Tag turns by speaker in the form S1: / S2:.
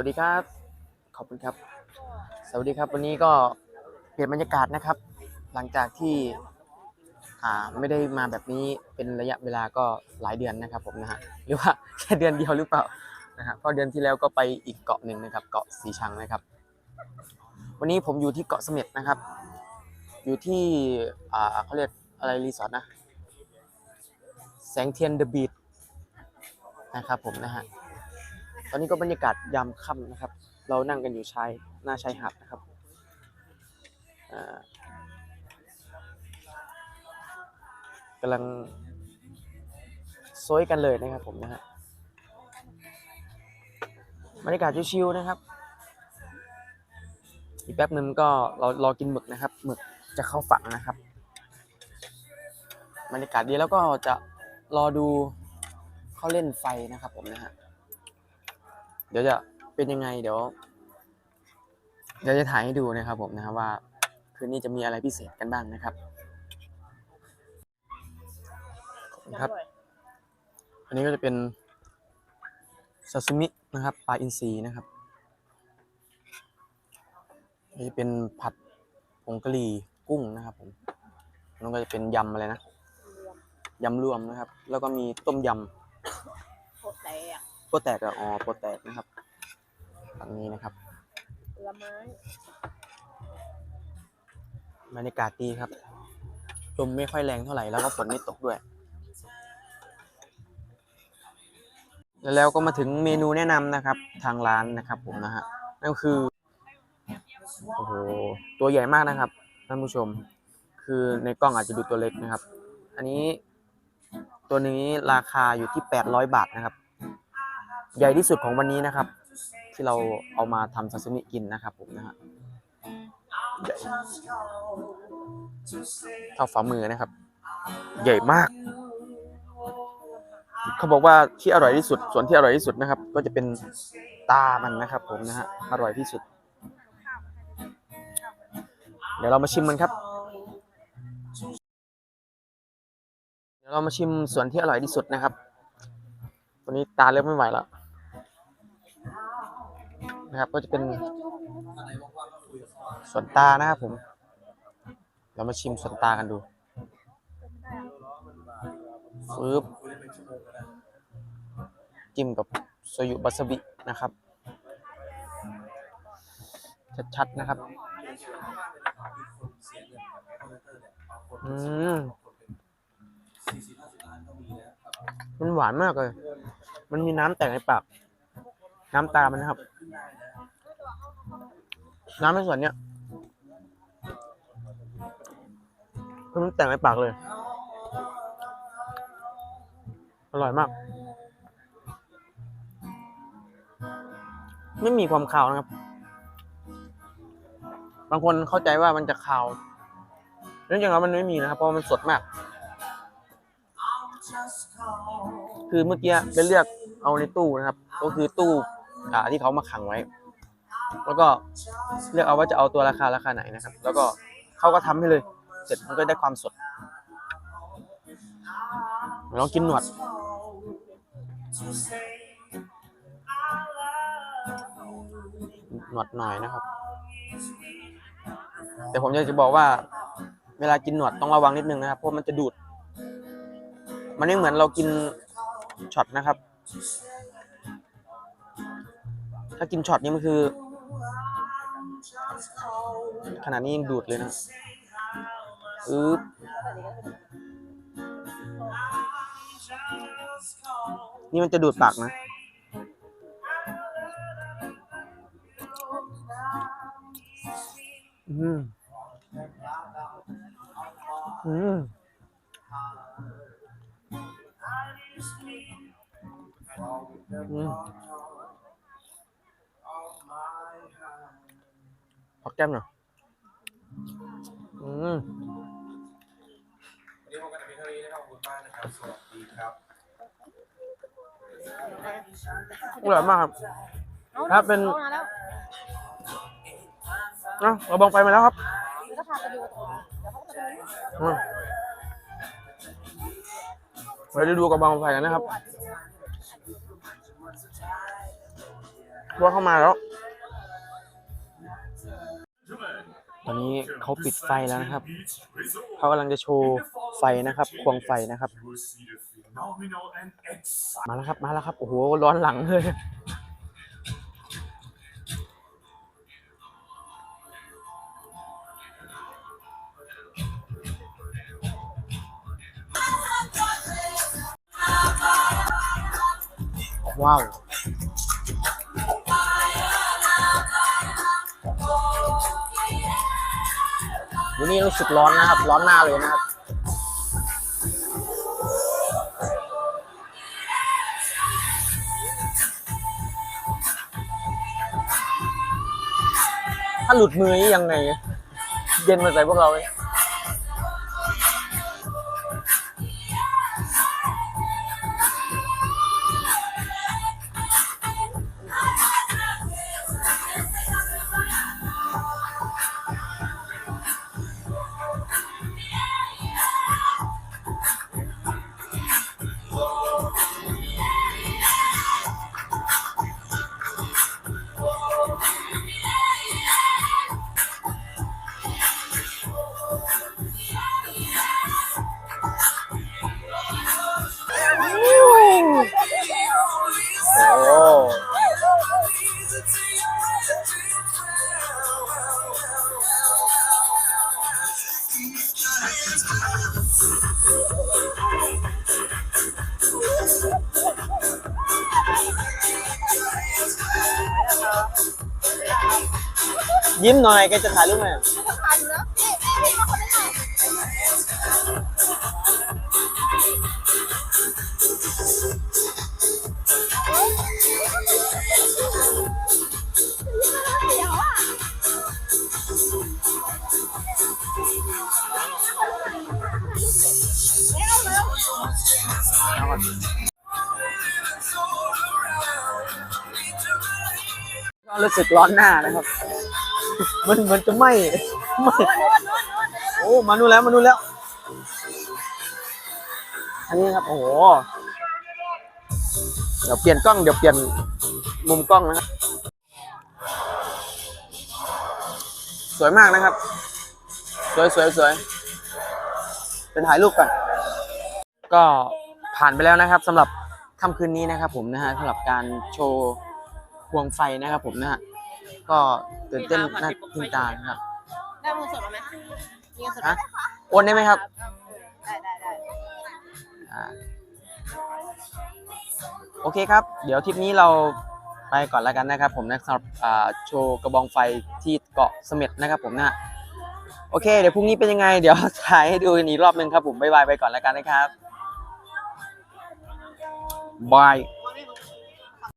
S1: วัสดีครับ ขอบคุณครับ สวัสดีครับ วันนี้ก็เปลี่ยนบรรยากาศนะครับ หลังจากที่ไม่ได้มาแบบนี้เป็นระยะเวลาก็หลายเดือนนะครับผมนะฮะหรือว่าแค่เดือนเดียวหรือเปล่านะฮะเพราะเดือนที่แล้วก็ไปอีกเกาะหนึ่งนะครับ เกาะสีชังนะครับ วันนี้ผมอยู่ที่เกาะเสม็ดนะครับ อยู่ที่เขาเรียกอะไรรีสอร์ทนะ แสงเทียนเดอะบีทนะครับผมนะฮะ ตอนนี้ก็บรรยากาศยามค่ำนะครับ เรานั่งกันอยู่ชายหน้าชายหาดนะครับกำลังซอยกันเลยนะครับผมนะฮะบรรยากาศชิวๆนะครับ อีกแป๊บหนึ่งก็เรารอกินหมึกนะครับหมึกจะเข้าฝั่งนะครับบรรยากาศดีแล้วก็จะรอดูเขาเล่นไฟนะครับผมนะฮะ เดี๋ยวจะเป็นยังไงเดี๋ยวเดี๋ยวจะถ่ายให้ดูนะครับผมนะครับว่าคืนนี้จะมีอะไรพิเศษกันบ้างนะครับขอบคุณครับ อันนี้ก็จะเป็นซาซิมินะครับปลาอินทรีนะครับอันนี้เป็นผัดผงกะหรี่กุ้งนะครับผมอันนั้นก็จะเป็นยำอะไรนะยำรวมนะครับ แล้วก็มีต้มยำ
S2: โคตรแตก
S1: โปรแตกอะอ๋อโปรแตกนะครับฝั่งนี้นะครับ
S2: ผลไม้
S1: บรรยากาศดีครับลมไม่ค่อยแรงเท่าไหร่แล้วก็ฝนไม่ตกด้วย แล้วก็มาถึงเมนูแนะนำนะครับ ทางร้านนะครับผมนะฮะนั่นคือโอ้โหตัวใหญ่มากนะครับท่านผู้ชม คือในกล้องอาจจะดูตัวเล็กนะครับ อันนี้ตัวนี้ราคาอยู่ที่ 800 บาทนะครับ ใหญ่ที่สุดของวันนี้นะครับ ที่เราเอามาทำซาซิมิกินนะครับผมนะฮะใหญ่เท่าฝ่ามือนะครับ ใหญ่มาก เขาบอกว่าที่อร่อยที่สุดส่วนที่อร่อยที่สุดนะครับ ก็จะเป็นตามันนะครับ ผมนะฮะอร่อยที่สุด เดี๋ยวเรามาชิมมันครับเดี๋ยวเรามาชิมส่วนที่อร่อยที่สุดนะครับ ตัวนี้ตาเริ่มไม่ไหวแล้ว นะครับ ก็จะเป็นส่วนตานะครับผม เรามาชิมส่วนตากันดูฟืบจิ้มกับโซยุบาสบินะครับ ชัดๆนะครับอืมมันหวานมากเลย มันมีน้ำแตกในปาก น้ำตามันนะครับ น้ำในส่วนเนี้ยคือมันแตกในปากเลย อร่อยมาก ไม่มีความคาวนะครับ บางคนเข้าใจว่ามันจะคาวเรื่องจริงแล้วมันไม่มีนะครับ เพราะมันสดมาก คือเมื่อกี้ไปเลือกเอาในตู้นะครับ ก็คือตู้อ่าที่เขามาขังไว้ แล้วก็เลือกเอาว่าจะเอาตัวราคาราคาไหนนะครับ แล้วก็เขาก็ทำให้เลย เสร็จมันก็ได้ความสดลองกินหนวดหนวดหน่อยนะครับ แต่ผมอยากจะบอกว่า เวลากินหนวดต้องระวังนิดนึงนะครับเพราะมันจะดูด มันไม่เหมือนเรากินช็อตนะครับ ถ้ากินช็อตนี่มันคือ ขนาดนี้ยังดูดเลยนะอึ๊บนี่มันจะดูดปากนะอืมอืมอืม ขอแก้มหน่อยอืม
S3: วันนี้พบกันในเพียงเท่านี้นะครับขอบคุณมากนะครับ สวัสดีครับ
S1: อร่อยมากครับ
S2: อา
S1: ครับเป็น
S2: อามาแล้ว
S1: นะเราบองไฟมาแล้วครับ
S2: แล้วก็พาไปดูตัวเดี๋ยวเขาก็จะดู
S1: อืมเราจะดูกระบองไฟกันนะครับ
S2: ดู
S1: ทัวร์เข้ามาแล้ว อนนี้เขาปิดไฟแล้วนะครับ เขากำลังจะโชว์ไฟนะครับ ควงไฟนะครับ มาแล้วครับ มาแล้วครับ โอ้โห ร้อนหลังเลย ว้าว วันนี้รู้สึกร้อนนะครับ ร้อนหน้าเลยนะครับถ้าหลุดมือยังไง เย็นมาใส่พวกเราเลย โอ้ยิ้มหน่อย รู้สึกร้อนหน้านะครับ มันเหมือนจะไหม้ไหม้โอ้มานู่นแล้วมานู่นแล้ว อันนี้ครับ โอ้โห เดี๋ยวเปลี่ยนกล้องเดี๋ยวเปลี่ยนมุมกล้องนะครับ สวยมากนะครับ สวยสวยสวยเป็นถ่ายรูปก่อนก็ผ่านไปแล้วนะครับสำหรับค่ำคืนนี้นะครับผมนะฮะสำหรับการโชว์ ควงไฟนะครับผมนะฮะก็ตื่นเต้นน่าตื่นตานะครับ
S2: ได้มือสดไหมมีเงินสดไหม
S1: ฮะโอนได้ไหมครับ
S2: ได้ได้ได้
S1: อ่าโอเคครับ เดี๋ยวทริปนี้เราไปก่อนแล้วกันนะครับ ผมนะสำหรับอ่าโชว์กระบองไฟที่เกาะเสม็ดนะครับ ผมนะฮะโอเค เดี๋ยวพรุ่งนี้เป็นยังไง เดี๋ยวถ่ายให้ดูกันอีกรอบหนึ่งครับผมบ๊ายบายไปก่อนแล้วกันนะครับบาย